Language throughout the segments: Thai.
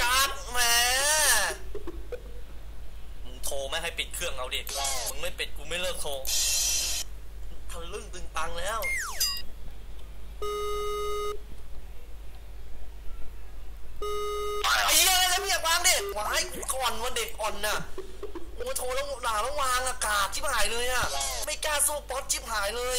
จัดแม่มึงโทรไม่ให้ปิดเครื่องเอาดิ มึงไม่ปิดกูไม่เลิกโทรทะลึ่งตึงตังแล้ว ไอ้เหี้ยแล้วมีอยากวางดิวางให้กูก่อนวันเด็กอ่อนน่ะโอ้โทรแล้วหลาแล้ววางอากาศชิบหายเลยอะ ไม่กล้าสู้ป๊อตชิบหายเลย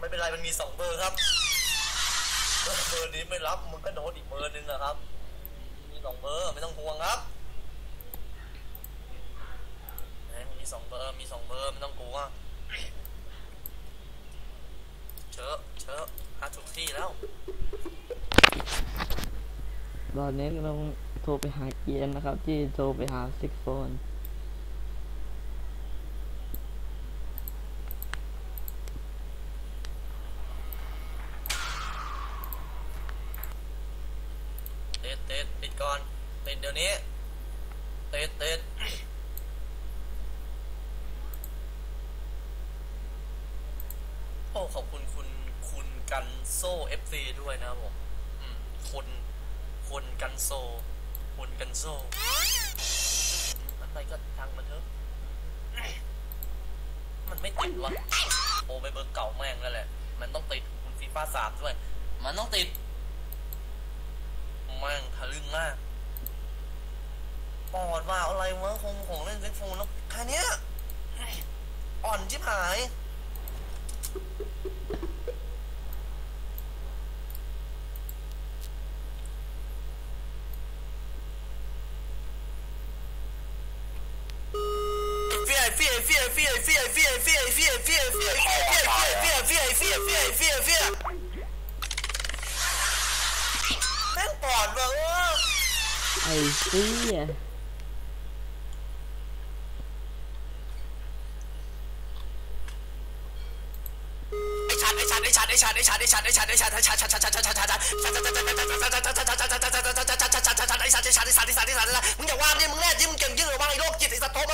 ไม่เป็นไรมันมีสองเบอร์ครับเบอร์นี้ไม่รับมึงก็โดนอีกเบอร์นึงนะครับ มีสองเบอร์ไม่ต้องห่วงครับมีสองเบอร์มีสองเบอร์ไม่ต้องกลัว ตอนนี้ก็ต้องโทรไปหาเกียนนะครับ ที่โทรไปหาซิกโฟนเต็ดติดปิดก่อนปิดเดี๋ยวนี้ติดต็ดโอ้ขอบคุณคุณคุณกันโซ่เอฟซีด้วยนะครับผมคุณ คนกันโซคนกันโซอะไรก็ทางมันเถอะ มันไม่ติดวะโอไปเบิร์กเก่าแม่งแล้วแหละ มันต้องติดคุณฟีฟ่าสามด้วย มันต้องติดแม่งทะลึ่งมากปอดว่าอะไรวะคงของเล่นเซ็กโฟนแล้วแค่นี้อ่อนชิบหาย ไอ้แม่งไอดว่ะไอ้เสี้ยมึไอย่าว่าดิมึงแน่จริงมึงเก่งยิ่งกว่าไอ้โรคจิตไอ้สัตว์โทรมา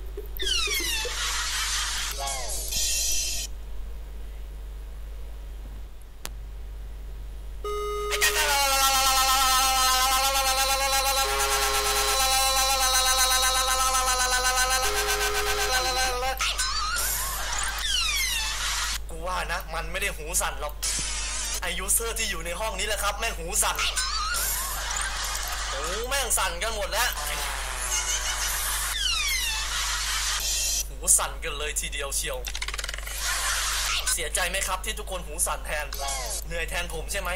ว่านะ มันไม่ได้หูสั่นหรอกไอยูเซอร์ที่อยู่ในห้องนี้แหละครับ แม่งหูสั่นหูแม่งสั่นกันหมดแล้วหูสั่นกันเลยทีเดียวเชียว เสียใจไหมครับที่ทุกคนหูสั่นแทน เหนื่อยแทนผมใช่ไหม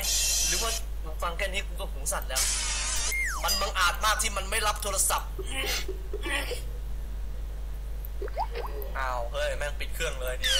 หรือว่าฟังแค่นี้กูก็หูสั่นแล้ว มันบังอาจมากที่มันไม่รับโทรศัพท์อ้าวเฮ้ย แม่งปิดเครื่องเลยเนี่ย